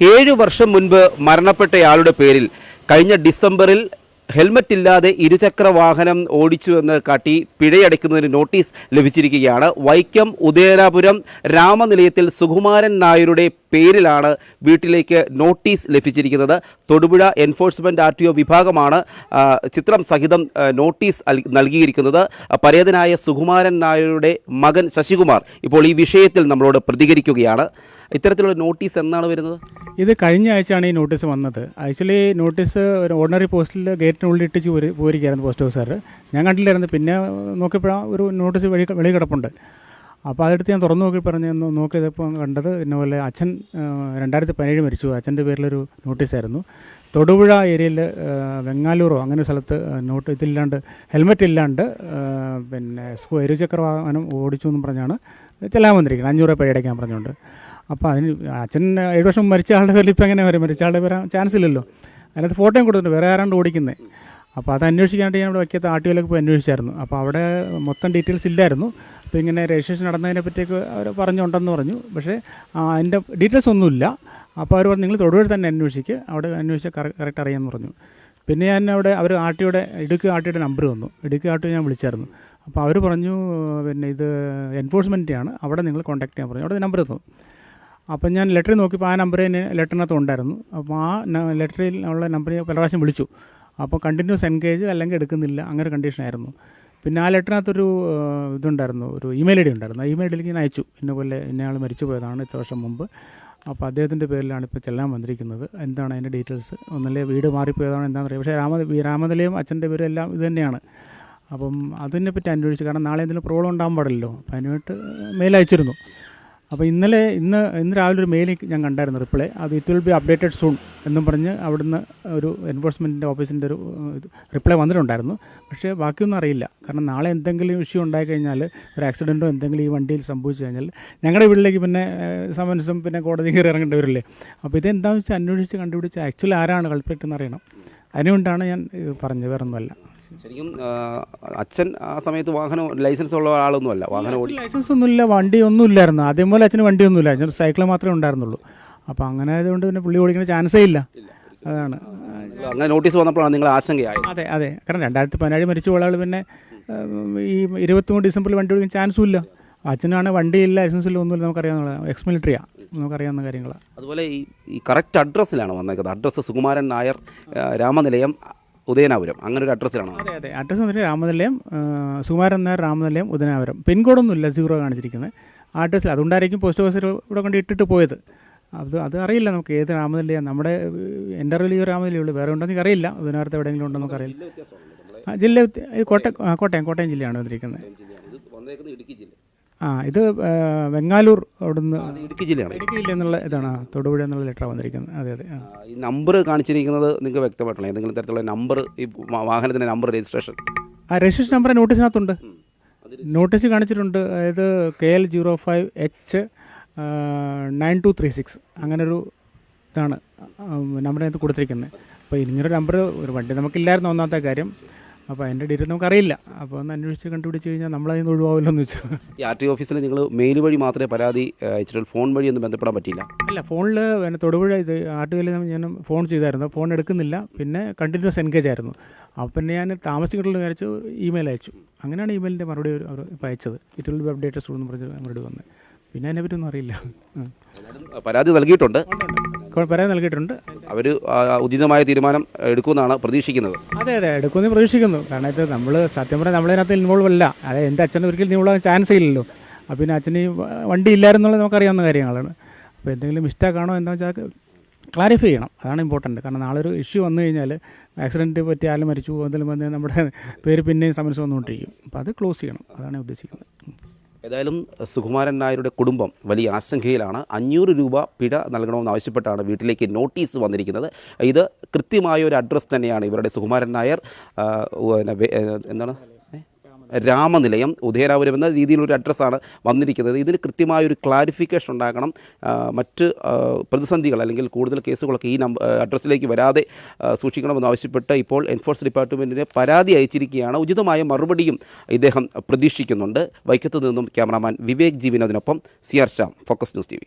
ഏഴ് വർഷം മുൻപ് മരണപ്പെട്ടയാളുടെ പേരിൽ കഴിഞ്ഞ ഡിസംബറിൽ ഹെൽമറ്റ് ഇല്ലാതെ ഇരുചക്ര വാഹനം ഓടിച്ചു എന്ന് കാട്ടി പിഴയടയ്ക്കുന്നതിന് നോട്ടീസ് ലഭിച്ചിരിക്കുകയാണ്. വൈക്കം ഉദയനാപുരം രാമനിലയത്തിൽ സുകുമാരൻ നായരുടെ പേരിലാണ് വീട്ടിലേക്ക് നോട്ടീസ് ലഭിച്ചിരിക്കുന്നത്. Thodupuzha enforcement R T O വിഭാഗമാണ് ചിത്രം സഹിതം നോട്ടീസ് നൽകിയിരിക്കുന്നത്. പരേതനായ സുകുമാരൻ നായരുടെ മകൻ ശശികുമാർ ഇപ്പോൾ ഈ വിഷയത്തിൽ നമ്മളോട് പ്രതികരിക്കുകയാണ്. ഇത്തരത്തിലുള്ള നോട്ടീസ് എന്നാണ് വരുന്നത്? ഇത് കഴിഞ്ഞ ആഴ്ചയാണ് ഈ നോട്ടീസ് വന്നത്. ആക്ച്വലി നോട്ടീസ് ഒരു ഓർഡിനറി പോസ്റ്റിൽ ഗേറ്റിനുള്ളിൽ ഇട്ടിച്ച് പോയിരിക്കുകയായിരുന്നു പോസ്റ്റ് ഓഫീസർ ഞാൻ കണ്ടില്ലായിരുന്നു. പിന്നെ നോക്കിയപ്പോഴാണ് ഒരു നോട്ടീസ് വെളി വെളി കിടപ്പുണ്ട് അപ്പോൾ അതെടുത്ത് ഞാൻ തുറന്നു നോക്കി പറഞ്ഞ് നോക്കിയതപ്പോൾ കണ്ടത് ഇന്നപോലെ അച്ഛൻ രണ്ടായിരത്തി പതിനേഴ് മരിച്ചു. അച്ഛന്റെ പേരിലൊരു നോട്ടീസായിരുന്നു. തൊടുപുഴ ഏരിയയിൽ വെങ്ങാലൂറോ അങ്ങനെ ഒരു സ്ഥലത്ത് നോട്ട് ഇതില്ലാണ്ട് ഹെൽമെറ്റ് ഇല്ലാണ്ട് പിന്നെ ഇരുചക്ര വാഹനം ഓടിച്ചു എന്നും പറഞ്ഞാണ് ചെല്ലാൻ വന്നിരിക്കുന്നത്. അഞ്ഞൂറ് രൂപ പിഴയടയ്ക്കാൻ പറഞ്ഞുകൊണ്ട്. അപ്പോൾ അതിന് അച്ഛൻ ഏഴ് വർഷം മരിച്ച ആളുടെ പേരിൽ ഇപ്പോൾ എങ്ങനെ വരും? മരിച്ച ആളുടെ വരാൻ ചാൻസ് ഇല്ലല്ലോ. അതിനകത്ത് ഫോട്ടോയും കൊടുത്തിട്ടുണ്ട്. വേറെ ആരാണ്ട് ഓടിക്കുന്നത്? അപ്പോൾ അത് അന്വേഷിക്കാനായിട്ട് ഞാൻ ഇവിടെ വയ്ക്കാത്ത ഒയിലൊക്കെ പോയി അന്വേഷിച്ചായിരുന്നു. അപ്പോൾ അവിടെ മൊത്തം ഡീറ്റെയിൽസ് ഇല്ലായിരുന്നു. അപ്പോൾ ഇങ്ങനെ രജിസ്ട്രേഷൻ നടന്നതിനെ പറ്റിയൊക്കെ അവർ പറഞ്ഞുണ്ടെന്ന് പറഞ്ഞു. പക്ഷേ അതിന്റെ ഡീറ്റെയിൽസ് ഒന്നുമില്ല അപ്പോൾ അവർ പറഞ്ഞു നിങ്ങൾ തൊടുപുഴ തന്നെ അന്വേഷിക്കുക അവിടെ അന്വേഷിച്ചാൽ കറക്റ്റ് അറിയാമെന്ന് പറഞ്ഞു. പിന്നെ ഞാൻ അവിടെ അവർ ആർ ടിയുടെ ഇടുക്കി ആർ ടിയുടെ നമ്പർ വന്നു ഇടുക്കി ആർ ടി ഞാൻ വിളിച്ചായിരുന്നു. അപ്പോൾ അവർ പറഞ്ഞു പിന്നെ ഇത് എൻഫോഴ്സ്മെന്റാണ് അവിടെ നിങ്ങൾ കോൺടാക്ട് ചെയ്യാൻ പറഞ്ഞു. അവിടെ നമ്പർ തന്നു. അപ്പം ഞാൻ ലെറ്ററിൽ നോക്കിയപ്പോൾ ആ നമ്പർ തന്നെ ലെറ്ററിനകത്ത് ഉണ്ടായിരുന്നു. അപ്പോൾ ആ ലെറ്ററിൽ ഉള്ള നമ്പറിൽ പല പ്രാവശ്യം വിളിച്ചു. അപ്പോൾ കണ്ടിന്യൂസ് എൻഗേജ് അല്ലെങ്കിൽ എടുക്കുന്നില്ല അങ്ങനെ കണ്ടീഷനായിരുന്നു പിന്നെ ആ ലെറ്ററിനകത്തൊരു ഇതുണ്ടായിരുന്നു ഒരു ഇമെയിൽ ഐ ഡി ഉണ്ടായിരുന്നു. ആ ഇമെയിൽ ഐഡിയിലേക്ക് ഞാൻ അയച്ചു. ഇന്നപോലെ ഇന്നയാൾ മരിച്ചു പോയതാണ് ഇത്ര വർഷം മുമ്പ്. അപ്പോൾ അദ്ദേഹത്തിന്റെ പേരിലാണ് ഇപ്പോൾ ചെല്ലാൻ വന്നിരിക്കുന്നത്. എന്താണ് അതിന്റെ ഡീറ്റെയിൽസ് ഒന്നല്ലേ വീട് മാറിപ്പോയതാണ് എന്താണെന്ന് അറിയാം. പക്ഷേ രാമ രാമനിലയും അച്ഛന്റെ പേരും എല്ലാം ഇത് തന്നെയാണ്. അപ്പം അതിനെപ്പറ്റി അന്വേഷിച്ചു കാരണം നാളെ എന്തെങ്കിലും പ്രോബ്ലം ഉണ്ടാകാൻ പാടില്ലല്ലോ. അപ്പം അതിനായിട്ട് മെയിൽ അയച്ചിരുന്നു. അപ്പോൾ ഇന്നലെ ഇന്ന് ഇന്ന് രാവിലെ ഒരു മെയിൽ ഞാൻ കണ്ടായിരുന്നു റിപ്ലൈ അത് it will be updated soon എന്നും പറഞ്ഞ് അവിടുന്ന് ഒരു എൻഫോഴ്സ്മെന്റിന്റെ ഓഫീസിന്റെ ഒരു റിപ്ലൈ വന്നിട്ടുണ്ടായിരുന്നു. പക്ഷേ ബാക്കിയൊന്നും അറിയില്ല. കാരണം നാളെ എന്തെങ്കിലും ഇഷ്യൂ ഉണ്ടായി കഴിഞ്ഞാൽ ഒരു ആക്സിഡന്റോ എന്തെങ്കിലും ഈ വണ്ടിയിൽ സംഭവിച്ചു കഴിഞ്ഞാൽ ഞങ്ങളുടെ വീട്ടിലേക്ക് പിന്നെ സമൻസും പിന്നെ കോടതി കയറി ഇറങ്ങേണ്ടി വരില്ലേ? അപ്പോൾ ഇതെന്താണെന്ന് വെച്ചാൽ അന്വേഷിച്ച് കണ്ടുപിടിച്ച് ആക്ച്വലി ആരാണ് കളിപ്പിട്ട് എന്ന് അറിയണം. അതിനുകൊണ്ടാണ് ഞാൻ പറഞ്ഞത്. വേറെ ഒന്നുമല്ല ശരിക്കും അച്ഛൻ ആ സമയത്ത് വാഹനം ലൈസൻസ് ഉള്ള ആളൊന്നുമല്ല. വാഹനം ഓടി ലൈസൻസ് ഒന്നുമില്ല വണ്ടി ഒന്നും ഇല്ലായിരുന്നു ആദ്യം പോലെ അച്ഛന് വണ്ടി ഒന്നുമില്ല അച്ഛന് സൈക്കിൾ മാത്രമേ ഉണ്ടായിരുന്നുള്ളൂ. അപ്പോൾ അങ്ങനെ ആയതുകൊണ്ട് പിന്നെ പുള്ളി ഓടിക്കുന്ന ചാൻസേ ഇല്ല. അതാണ്. അങ്ങനെ നോട്ടീസ് വന്നപ്പോഴാണ് നിങ്ങൾ ആശങ്കയായത്. അതെ അതെ. കാരണം രണ്ടായിരത്തി പതിനേഴ് മരിച്ചു പോയ ആൾ പിന്നെ ഈ ഇരുപത്തിമൂന്ന് ഡിസംബറിൽ വണ്ടി ഓടിക്കാൻ ചാൻസും ഇല്ല അച്ഛനാണ് വണ്ടിയില്ല ലൈസൻസ് ഇല്ല ഒന്നുമില്ല നമുക്കറിയാവുന്ന എക്സ് മിലിറ്ററിയാണ് നമുക്കറിയാവുന്ന കാര്യങ്ങളാണ് അതുപോലെ ഈ ഈ കറക്റ്റ് അഡ്രസ്സിലാണ് വന്നേക്കുന്നത്. അഡ്രസ്സ് സുകുമാരൻ നായർ രാമനിലയം ഉദയനാപുരം. അങ്ങനെ ഒരു അഡ്രസ്സിലാണ് അതെ അതെ. അഡ്രസ്സ് വന്നിട്ട് രാമനിലയം സുമാരൻ സുകുമാരൻ നായർ രാമനിലയം ഉദയനാപുരം. പിൻകോഡൊന്നുമില്ല സീറോ കാണിച്ചിരിക്കുന്നത് ആ അഡ്രസ്സിൽ അതുകൊണ്ടായിരിക്കും പോസ്റ്റ് ഓഫീസർ ഇവിടെ കൊണ്ട് ഇട്ടിട്ട് പോയത്. അത് അത് അറിയില്ല നമുക്ക് ഏത് രാമനിലയാണ് നമ്മുടെ എന്റെ അറിവിൽ ഈ രാമനിലയേ ഉള്ളൂ. വേറെ ഉണ്ടോ എനിക്ക് അറിയില്ല ഉദയനാപുരത്ത് എവിടെയെങ്കിലും ഉണ്ടോ നമുക്ക് അറിയില്ല. ജില്ല കോട്ടയം കോട്ടയം കോട്ടയം ജില്ലയാണ്. വന്നിരിക്കുന്നത് ഇടുക്കി ജില്ല. ആ ഇത് ബംഗാലൂർ വെങ്ങാലൂർ അവിടുന്ന് ഇടുക്കി ജില്ലയാണ്. ഇടുക്കി ജില്ല എന്നുള്ള ഇതാണ് തൊടുപുഴ എന്നുള്ള ലെറ്റർ വന്നിരിക്കുന്നത്. അതെ അതെ ഈ നമ്പർ കാണിച്ചിരിക്കുന്നത് നിങ്ങൾക്ക് വ്യക്തമായിട്ടുള്ള എന്തെങ്കിലും തരത്തിലുള്ള നമ്പർ ഈ വാഹനത്തിന്റെ നമ്പർ രജിസ്ട്രേഷൻ. ആ രജിസ്ട്രേഷൻ നമ്പർ നോട്ടീസിനകത്തുണ്ട്. നോട്ടീസ് കാണിച്ചിട്ടുണ്ട്. അതായത് K L zero five H nine two three six. അങ്ങനൊരു ഇതാണ് നമ്പറിനകത്ത് കൊടുത്തിരിക്കുന്നത്. അപ്പോൾ ഇങ്ങനൊരു നമ്പർ ഒരു വണ്ടി നമുക്കില്ലായിരുന്നു ഒന്നാമത്തെ കാര്യം. അപ്പോൾ അതിന്റെ ഡീറ്റെയിൽ നമുക്കറിയില്ല. അപ്പോൾ ഒന്ന് അന്വേഷിച്ച് കണ്ടുപിടിച്ച് കഴിഞ്ഞാൽ നമ്മളതിൽ നിന്ന് ഒഴിവാവില്ലോ എന്ന് വെച്ചു. ഈ ആർ ടി ഓഫീസിൽ നിങ്ങൾ മെയിൽ വഴി മാത്രമേ പരാതി അയച്ചിട്ടുള്ളൂ. ഫോൺ വഴി ഒന്നും ബന്ധപ്പെടാൻ പറ്റില്ല അല്ല ഫോണിൽ പിന്നെ തൊടുപുഴ ഇത് ആട്ടുകയിൽ ഞാൻ ഫോൺ ചെയ്തായിരുന്നു. ഫോൺ എടുക്കുന്നില്ല. പിന്നെ കണ്ടിന്യൂസ് എൻഗേജ് ആയിരുന്നു. അപ്പോൾ പിന്നെ ഞാൻ താമസിക്കുള്ള വിചാരിച്ചു ഇമെയിൽ അയച്ചു. അങ്ങനെയാണ് ഇമെയിലിന്റെ മറുപടി അവർ അവർ ഇപ്പോൾ അയച്ചത്. ഇറ്റ് വിൽ ബി അപ്ഡേറ്റഡ് എന്ന് പറഞ്ഞ് മറുപടി വന്നത് പിന്നെ അതിനെപ്പറ്റി ഒന്നും അറിയില്ല. പരാതി നൽകിയിട്ടുണ്ട്. പറയാൻ നൽകിയിട്ടുണ്ട്. അവർ ഉചിതമായ തീരുമാനം എടുക്കുമെന്നാണ് പ്രതീക്ഷിക്കുന്നത്. അതെ അതെ എടുക്കുമെന്ന് പ്രതീക്ഷിക്കുന്നു. കാരണം ഇത് നമ്മൾ സത്യം പറഞ്ഞാൽ നമ്മളതിനകത്ത് ഇൻവോൾവ് അല്ല. അതായത് എന്റെ അച്ഛൻ ഒരിക്കലും ഇൻവോൾവ് ചാൻസ് ഇല്ലല്ലോ. അപ്പം പിന്നെ അച്ഛന് വണ്ടി ഇല്ലായിരുന്നുള്ളത് നമുക്കറിയാവുന്ന കാര്യങ്ങളാണ്. അപ്പോൾ എന്തെങ്കിലും മിസ്റ്റേക്ക് ആണോ എന്താ വെച്ചാൽ ക്ലാരിഫൈ ചെയ്യണം. അതാണ് ഇമ്പോർട്ടന്റ് കാരണം നാളെ ഒരു ഇഷ്യൂ വന്നു കഴിഞ്ഞാൽ ആക്സിഡന്റ് പറ്റി ആരും മരിച്ചു എന്തെങ്കിലും വന്ന് നമ്മുടെ പേര് പിന്നെയും സമരസം വന്നുകൊണ്ടിരിക്കും അപ്പോൾ അത് ക്ലോസ് ചെയ്യണം. അതാണ് ഉദ്ദേശിക്കുന്നത്. ഏതായാലും സുകുമാരൻ നായരുടെ കുടുംബം വലിയ ആശങ്കയിലാണ് അഞ്ഞൂറ് രൂപ പിഴ നൽകണമെന്ന് ആവശ്യപ്പെട്ടാണ് വീട്ടിലേക്ക് നോട്ടീസ് വന്നിരിക്കുന്നത് ഇത് കൃത്യമായ ഒരു അഡ്രസ്സ് തന്നെയാണ് ഇവരുടെ സുകുമാരൻ നായർ എന്താണ്? രാമനിലയം. ഉദയരാപുരം എന്ന രീതിയിലൊരു അഡ്രസ്സാണ് വന്നിരിക്കുന്നത്. ഇതിന് കൃത്യമായൊരു ക്ലാരിഫിക്കേഷൻ ഉണ്ടാക്കണം മറ്റ് പ്രതിസന്ധികൾ അല്ലെങ്കിൽ കൂടുതൽ കേസുകളൊക്കെ ഈ നമ്പ അഡ്രസ്സിലേക്ക് വരാതെ സൂക്ഷിക്കണമെന്ന് ആവശ്യപ്പെട്ട് ഇപ്പോൾ എൻഫോഴ്സ് ഡിപ്പാർട്ട്മെന്റിന് പരാതി അയച്ചിരിക്കുകയാണ്. ഉചിതമായ മറുപടിയും ഇദ്ദേഹം പ്രതീക്ഷിക്കുന്നുണ്ട്. വൈക്കത്തു നിന്നും cameraman Vivek ജീവനോദിനൊപ്പം C R focus news T